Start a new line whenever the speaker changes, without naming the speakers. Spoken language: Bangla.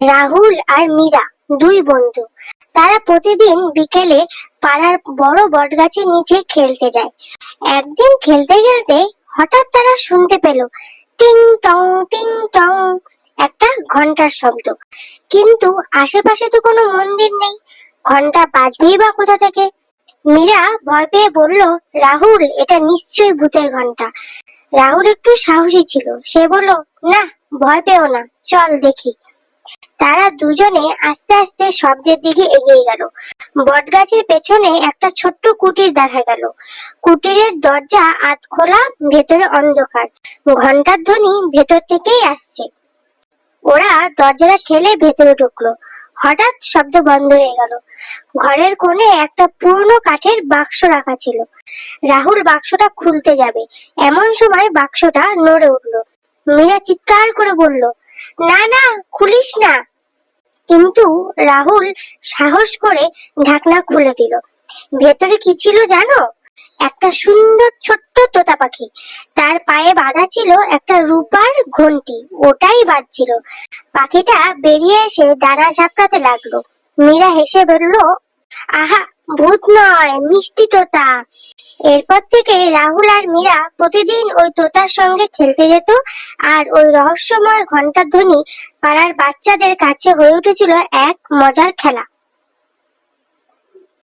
রাহুল আর মীরা, দুই বন্ধু। তারা প্রতিদিন বিকেলে পাড়ার বড় বটগাছের নিচে খেলতে যায়। একদিন খেলতে খেলতে হঠাৎ তারা শুনতে পেল, টিং টং টিং টং একটা ঘণ্টার শব্দ। কিন্তু আশেপাশে তো কোনো মন্দির নেই। ঘণ্টা বাজবেই বা কোথা থেকে? মীরা ভয় পেয়ে বলল, রাহুল, এটা নিশ্চয়ই ভূতের ঘণ্টা রাহুল একটু সাহসী ছিল। সে বলল, না, ভয় পেও না, চল দেখি। তারা দুজনে আস্তে আস্তে শব্দের দিকে এগিয়ে গেল। বটগাছের পেছনে একটা ছোট্ট কুটির দেখা গেল। কুটিরের দরজা আধ খোলা, ভেতরে অন্ধকার। ঘণ্টার ধ্বনি ভেতর থেকেই আসছে। ওরা দরজাটা ঠেলে ভেতরে ঢুকলো। হঠাৎ শব্দ বন্ধ হয়ে গেল। ঘরের কোণে একটা পুরনো কাঠের বাক্স রাখা ছিল। রাহুল বাক্সটা খুলতে যাবে। এমন সময় বাক্সটা নড়ে উঠল। মীরা চিৎকার করে বলল না না, খুলিস না। কিন্তু রাহুল সাহস করে ঢাকনা খুলে দিল। ভেতরে কি ছিল জানো? একটা সুন্দর ছোট্ট তোতা পাখি। তার পায়ে বাঁধা ছিল একটা রূপার ঘন্টি। ওটাই বাজছিল। পাখিটা বেরিয়ে এসে ডানা ঝাপটাতে লাগল। মীরা হেসে বলল, আহা, ভূত নয়, মিষ্টি তোতা। এরপর থেকে রাহুল আর মীরা প্রতিদিন ওই তোতার সঙ্গে খেলতে যেত আর ওই রহস্যময় ঘণ্টার ধ্বনি পাড়ার বাচ্চাদের কাছে হয়ে উঠেছিল এক মজার খেলা।